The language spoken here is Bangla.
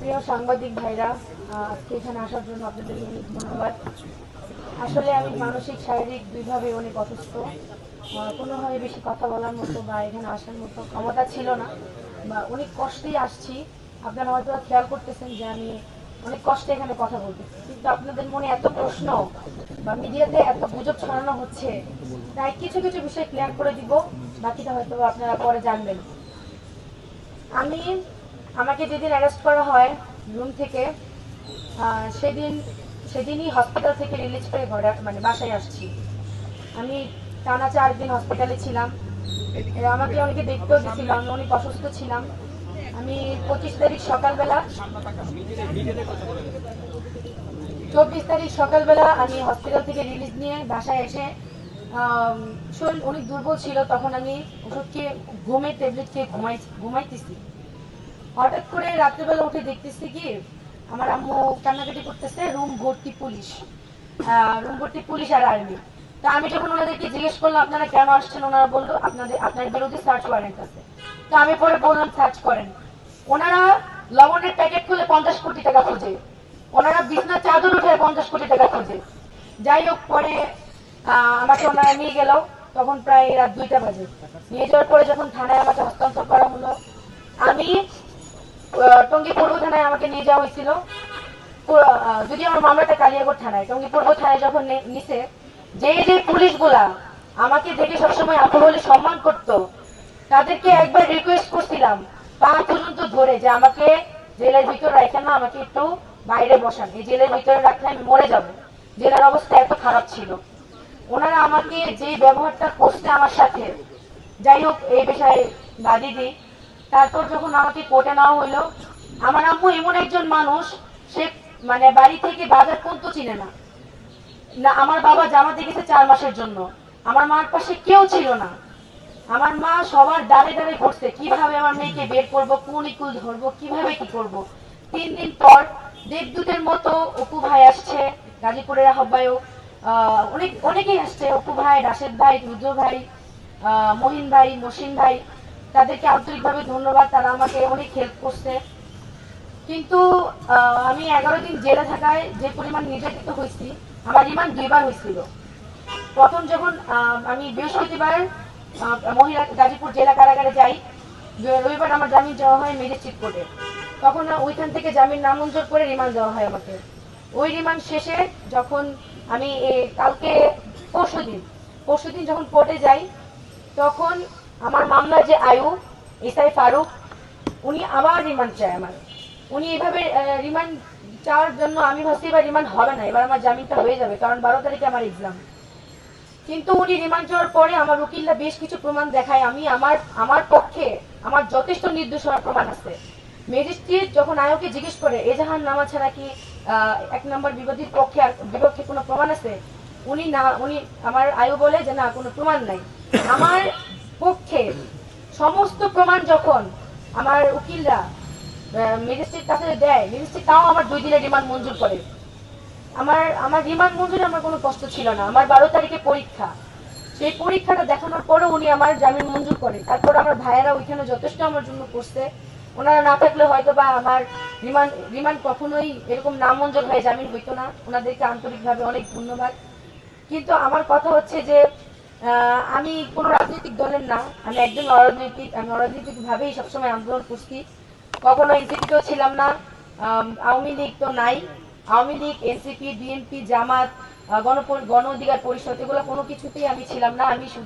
প্রিয় সাংবাদিক ভাইরা, আজকে এখানে আসার জন্য আপনাদেরকে অনেক ধন্যবাদ। আসলে আমি মানসিক, শারীরিক দুইভাবে অনেক অসুস্থ। কোনোভাবে বেশি কথা বলার মতো বা এখানে আসার মতো ক্ষমতা ছিল না বা অনেক কষ্টেই আসছি। আপনারা হয়তো খেয়াল করতেছেন যে আমি অনেক কষ্টে এখানে কথা বলতেছি। কিন্তু আপনাদের মনে এত প্রশ্ন বা মিডিয়াতে এত গুজব ছড়ানো হচ্ছে, তাই কিছু কিছু বিষয় ক্লিয়ার করে দিব। বাকিটা হয়তো আপনারা পরে জানবেন। আমি আমাকে যেদিন অ্যারেস্ট করা হয় রুম থেকে সেদিন, সেদিনই হসপিটাল থেকে রিলিজ করে ঘরে মানে বাসায় আসছি। আমি টানা চার দিন হসপিটালে ছিলাম। আমাকে অনেকে দেখতেও দিছিল আমি অনেক অসুস্থ ছিলাম। আমি পঁচিশ তারিখ সকালবেলা, চব্বিশ তারিখ সকালবেলা আমি হসপিটাল থেকে রিলিজ নিয়ে বাসায় এসে শরীর অনেক দুর্বল ছিল, তখন আমি ওষুধ খেয়ে, ঘুমের ট্যাবলেট খেয়ে ঘুমাই, ঘুমাইতেছি। হঠাৎ করে রাত্রেবেলা উঠে দেখতেছি কি, আমার আম্মু কান্নাকাটি করতেছে, রুম ভর্তি পুলিশ। রুম ভর্তি পুলিশ আর আর্মি। তা আমি যখন ওনাদেরকে জিজ্ঞেস করলাম, আপনারা কেন আসছেন? ওনারা বলল, আপনাদের, আপনার বিরুদ্ধে সার্চ ওয়ারেন্ট আছে। তো আমি পরে বললাম সার্চ করেন। ওনারা লবণের প্যাকেট খুলে পঞ্চাশ কোটি টাকা খোঁজে। ওনারা বিছনার চাদর উঠে পঞ্চাশ কোটি টাকা খোঁজে। যাই হোক, পরে আমাকে ওনারা নিয়ে গেল। তখন প্রায় রাত দুইটা বাজে। নিয়ে যাওয়ার পরে যখন থানায় আমাকে হস্তান্তর করা হলো টঙ্গী পূর্ব থানায় আমাকে নিয়ে যাওয়া হয়েছিল। যদি আমার মামলাটা কালিয়াগড় থানায় টঙ্গী পূর্ব থানায় যখন নিছে, যে যে পুলিশগুলা আমাকে দেখে সবসময় আপু বলে সম্মান করতো, তাদেরকে একবার রিকোয়েস্ট করছিলাম পা পর্যন্ত ধরে যে আমাকে জেলের ভিতরে রাখেন না, আমাকে একটু বাইরে বসান। এই জেলের ভিতরে রাখলে আমি মরে যাব। জেলের অবস্থা এত খারাপ ছিল। ওনারা আমাকে যে ব্যবহারটা করছে আমার সাথে, যাই হোক, এই বিষয়ে বাদি দিই। তারপর যখন আমাকে কোর্টে নেওয়া হলো আমার আম্মু এমন একজন মানুষ সে মানে বাড়ি থেকে বাজার পর্যন্ত চিনে না। না আমার বাবা জামাতে গেছে চার মাসের জন্য। আমার মার পাশে কেউ ছিল না। আমার মা সবার দাঁড়ে দাঁড়ে ঘুরছে কীভাবে আমার মেয়েকে বের করব কোন ইকুল ধরবো কীভাবে কি করব। তিন দিন পর দেবদূতের মতো অপু ভাই আসছে গাজীপুরের আহ্বায়ক আহ, অনেক অনেকেই আসছে অপু ভাই রাশেদ ভাই রুদ্র ভাই মহিন ভাই মসিন ভাই। তাদেরকে আন্তরিকভাবে ধন্যবাদ, তারা আমাকে অনেক হেল্প করছে। কিন্তু আমি এগারো দিন জেলে থাকায় যে পরিমাণ নির্যাতিত হয়েছি, আমার রিমান্ড দুইবার হয়েছিল। প্রথম যখন আমি বৃহস্পতিবার মহিলা গাজীপুর জেলা কারাগারে যাই রবিবার আমার জামিন দেওয়া হয় ম্যাজিস্ট্রেট কোর্টে। তখন ওইখান থেকে জামিন নামঞ্জুর করে রিমান্ড দেওয়া হয় আমাকে। ওই রিমান্ড শেষে যখন আমি কালকে পরশু দিন পরশু দিন যখন কোর্টে যাই, তখন আমার মামলা যে আয়ু এসআই ফারুক, উনি আবার রিমান্ড চায় আমার। উনি এভাবে রিমান্ড চাওয়ার জন্য আমি ভাবছি এবার রিমান্ড হবে না, এবার আমার জামিনটা হয়ে যাবে, কারণ বারো তারিখে আমার এক্সাম কিন্তু উনি রিমান্ড চাওয়ার পরে আমার উকিলরা বেশ কিছু প্রমাণ দেখায়, আমি আমার আমার পক্ষে আমার যথেষ্ট নির্দোষ হওয়ার প্রমাণ আছে। ম্যাজিস্ট্রেট যখন আয়োগকে জিজ্ঞেস করে, এজাহার নামা ছাড়া কি এক নম্বর বিবাদীর পক্ষে আর বিপক্ষে কোনো প্রমাণ আছে? উনি না, উনি আমার আয়ু বলে যে না, কোনো প্রমাণ নাই। আমার পক্ষে সমস্ত প্রমাণ যখন আমার উকিলরা ম্যাজিস্ট্রেট কাছে দেয় ম্যাজিস্ট্রেট তাও আমার দুই দিনের রিমান্ড মঞ্জুর করে। আমার আমার রিমান্ড মঞ্জুরে আমার কোনো কষ্ট ছিল না। আমার বারো তারিখে পরীক্ষা। সেই পরীক্ষাটা দেখানোর পরেও উনি আমার জামিন মঞ্জুর করে। তারপর আমার ভাইয়েরা ওইখানে যথেষ্ট আমার জন্য করছে। ওনারা না থাকলে হয়তো বা আমার রিমান্ড রিমান্ড কখনোই এরকম নাম মঞ্জুর হয়ে জামিন হইতো না। ওনাদেরকে আন্তরিকভাবে অনেক ধন্যবাদ। কিন্তু আমার কথা হচ্ছে যে আমি কোনো রাজনৈতিক দলের না, আমি একজন অরাজনৈতিক, আমি অরাজনৈতিকভাবেই সবসময় আন্দোলন করছি। কখনো এনসিপিতেও ছিলাম না আওয়ামী লীগ তো নাই। আওয়ামী লীগ, এনসিপি, বিএনপি, জামাত গণ গণ অধিকার পরিষদ, এগুলো কোনো কিছুতেই আমি ছিলাম না, আমি শুধু